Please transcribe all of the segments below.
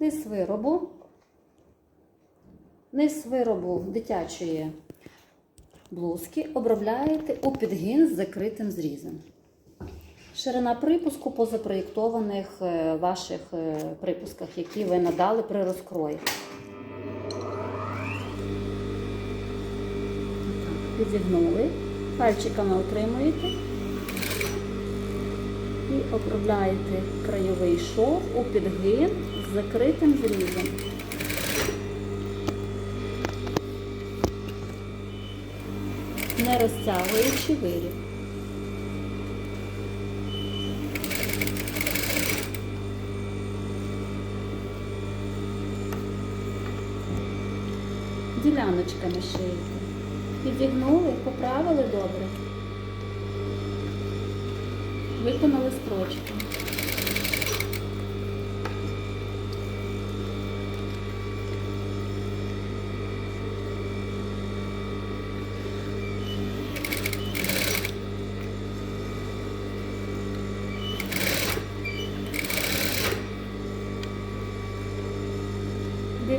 низ виробу, низ виробу дитячої блузки обробляєте у підгін з закритим зрізом. Ширина припуску по запроєктованих е, ваших е, припусках, які ви надали при розкрої. Підігнули, пальчиками отримуєте і обробляєте краєвий шов у підгин закритим зрізом. Не розтягуючи виріб. Діляночками шиєте. Підігнули, поправили добре. Виконали строчку.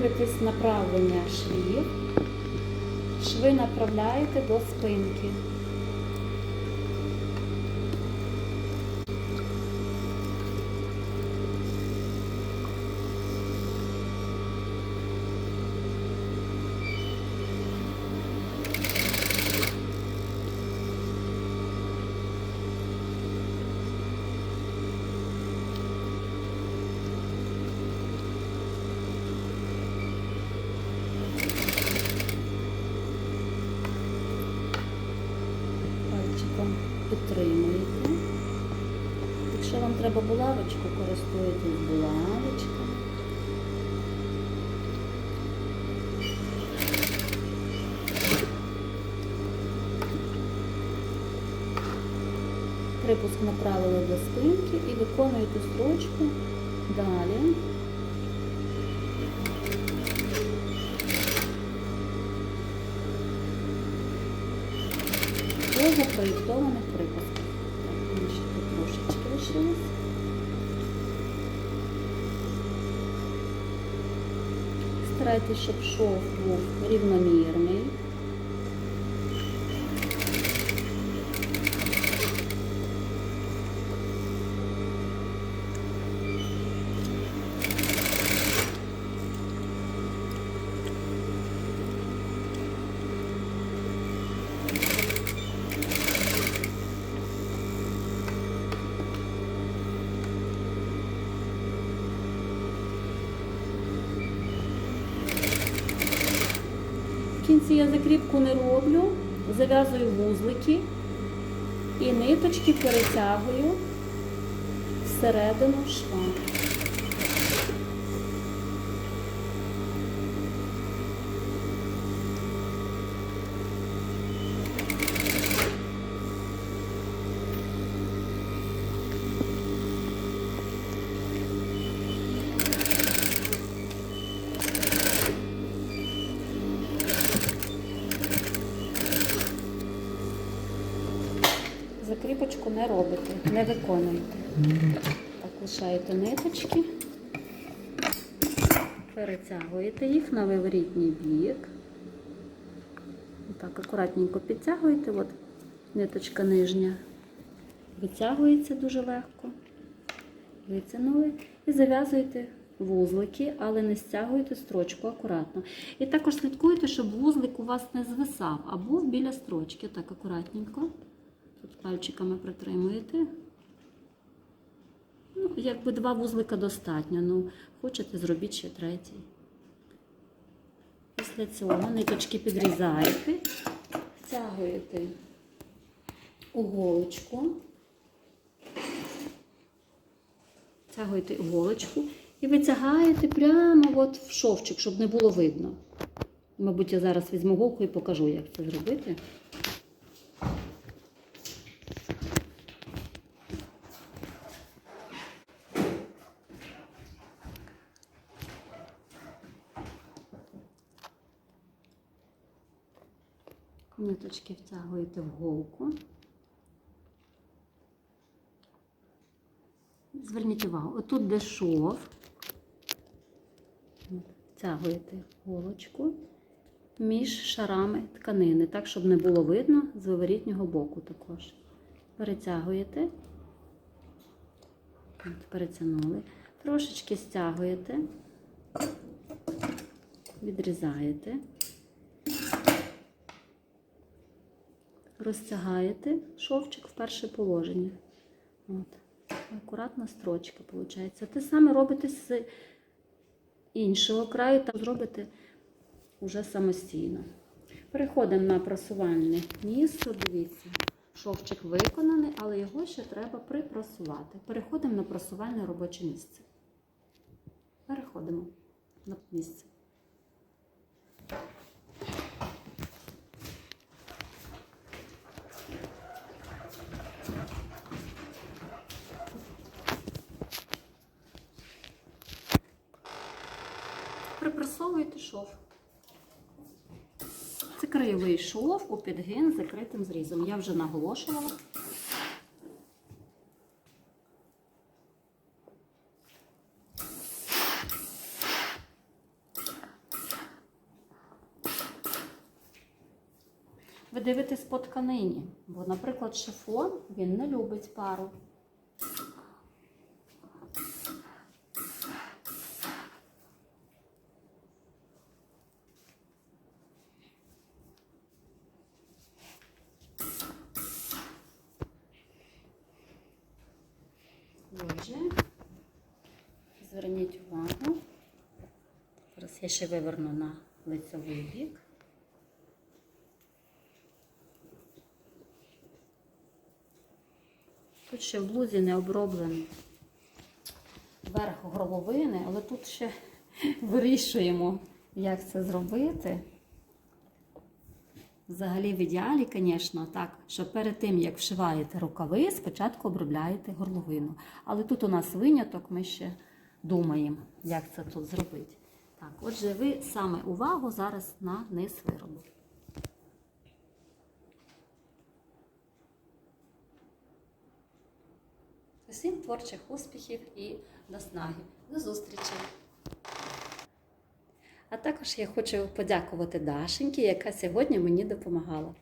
Дивитесь направлення швів. Шви направляєте до спинки. Якщо вам треба булавочку, користуєтесь булавочкою. Припуск направили до спинки і виконуєте строчку далі. по запроєктованих припусках. Так, мені ще тут трошечки лишилось. Старайтесь, щоб шов був рівномірний. В кінці я закріпку не роблю, зав'язую вузлики і ниточки перетягую всередину шва. Закріпочку не робите, не виконуєте. Так, лишаєте ниточки, перетягуєте їх на виворітній бік. Так, акуратненько підтягуєте, от ниточка нижня витягується дуже легко. Витягнули і зав'язуєте вузлики, але не стягуєте строчку акуратно. І також слідкуйте, щоб вузлик у вас не звисав, а був біля строчки. Так, акуратненько. Тут пальчиками притримуєте. Ну, якби два вузлика достатньо. Ну, хочете, зробіть ще третій. Після цього ниточки підрізаєте, втягуєте уголочку, втягуєте уголочку і витягаєте прямо от в шовчик, щоб не було видно. Мабуть, я зараз візьму голку і покажу, як це зробити. Ниточки втягуєте в голку. Зверніть увагу, отут де шов, Втягуєте голочку між шарами тканини, так, щоб не було видно з виворітнього боку також. Перетягуєте, От, перетягнули, трошечки стягуєте, відрізаєте, розтягаєте шовчик в перше положення. От. Акуратна строчка виходить. Те саме робите з іншого краю, там зробите вже самостійно. Переходимо на просувальне місце. Дивіться, шовчик виконаний, але його ще треба припрасувати. Переходимо на просувальне робоче місце. Переходимо на місце. Припрасовуєте шов. Це краєвий шов у підгин з закритим зрізом. Я вже наголошувала. Ви дивитесь по тканині, бо, наприклад, шифон він не любить пару. Отже, зверніть увагу. Зараз я ще виверну на лицевий бік. Тут ще в блузі не оброблений верх горловини, але тут ще вирішуємо, як це зробити. Взагалі, в ідеалі, звісно, так, що перед тим, як вшиваєте рукави, спочатку обробляєте горловину. Але тут у нас виняток, ми ще думаємо, як це тут зробити. Так, отже, ви саме увагу зараз на низ виробу. Усім творчих успіхів і наснаги. До зустрічі! А також я хочу подякувати Дашеньки, яка сьогодні мені допомагала.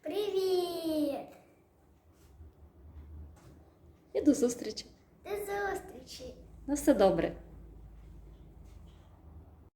Привіт! І до зустрічі! На все добре!